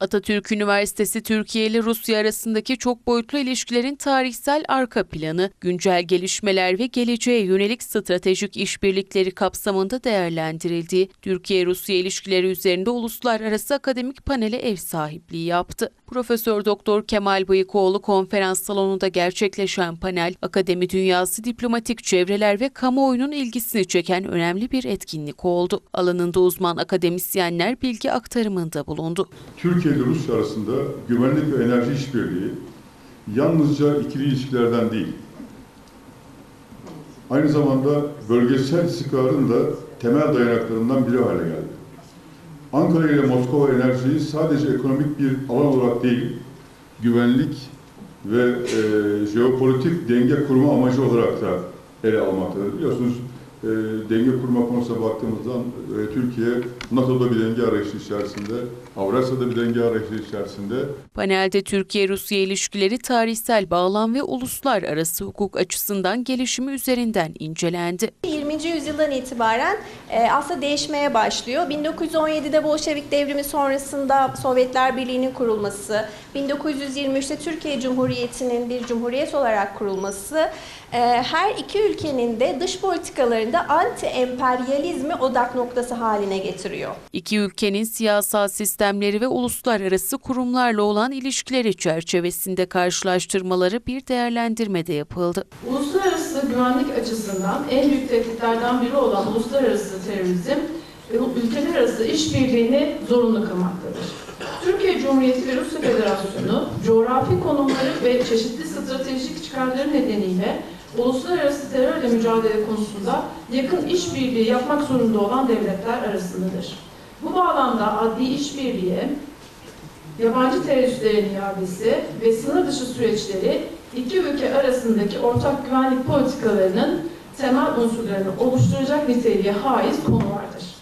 Atatürk Üniversitesi Türkiye ile Rusya arasındaki çok boyutlu ilişkilerin tarihsel arka planı, güncel gelişmeler ve geleceğe yönelik stratejik işbirlikleri kapsamında değerlendirildiği Türkiye-Rusya ilişkileri üzerinde uluslararası akademik panele ev sahipliği yaptı. Profesör Doktor Kemal Bıyıkoğlu konferans salonunda gerçekleşen panel, akademi dünyası, diplomatik çevreler ve kamuoyunun ilgisini çeken önemli bir etkinlik oldu. Alanında uzman akademisyenler bilgi aktarımında bulundu. Türkiye ile Rusya arasında güvenlik ve enerji işbirliği yalnızca ikili ilişkilerden değil, aynı zamanda bölgesel istikrarın da temel dayanaklarından biri hale geldi. Ankara ile Moskova enerjiyi sadece ekonomik bir alan olarak değil, güvenlik ve e, jeopolitik denge kurma amacı olarak da ele almaktadır. Biliyorsunuz e, denge kurma konusuna baktığımızda e, Türkiye NATO'da bir denge arayışı içerisinde, Avrasya'da bir denge arayışı içerisinde Panelde Türkiye-Rusya ilişkileri tarihsel bağlam ve uluslararası hukuk açısından gelişimi üzerinden incelendi. 20. yüzyıldan itibaren aslında değişmeye başlıyor. 1917'de Bolşevik devrimi sonrasında Sovyetler Birliği'nin kurulması, 1923'te Türkiye Cumhuriyeti'nin bir cumhuriyet olarak kurulması e, her iki ülkenin de dış politikalarında anti-emperyalizmi odak noktası haline getiriyor. İki ülkenin siyasal sistemleri ve uluslararası kurumlarla olan ilişkileri çerçevesinde karşılaştırmaları bir değerlendirmede yapıldı. Uluslararası güvenlik açısından en büyük tehditlerden biri olan uluslararası terörizm ve ülkeler arası işbirliğini zorunlu kılmaktadır. Türkiye Cumhuriyeti ve Rusya Federasyonu coğrafi konumları ve çeşitli stratejik çıkarları nedeniyle uluslararası terörle mücadele konusunda yakın işbirliği yapmak zorunda olan devletler arasındadır. Bu bağlamda adli işbirliği, yabancı teröristlerin iadesi ve sınır dışı süreçleri iki ülke arasındaki ortak güvenlik politikalarının temel unsurlarını oluşturacak niteliğe haiz konulardır.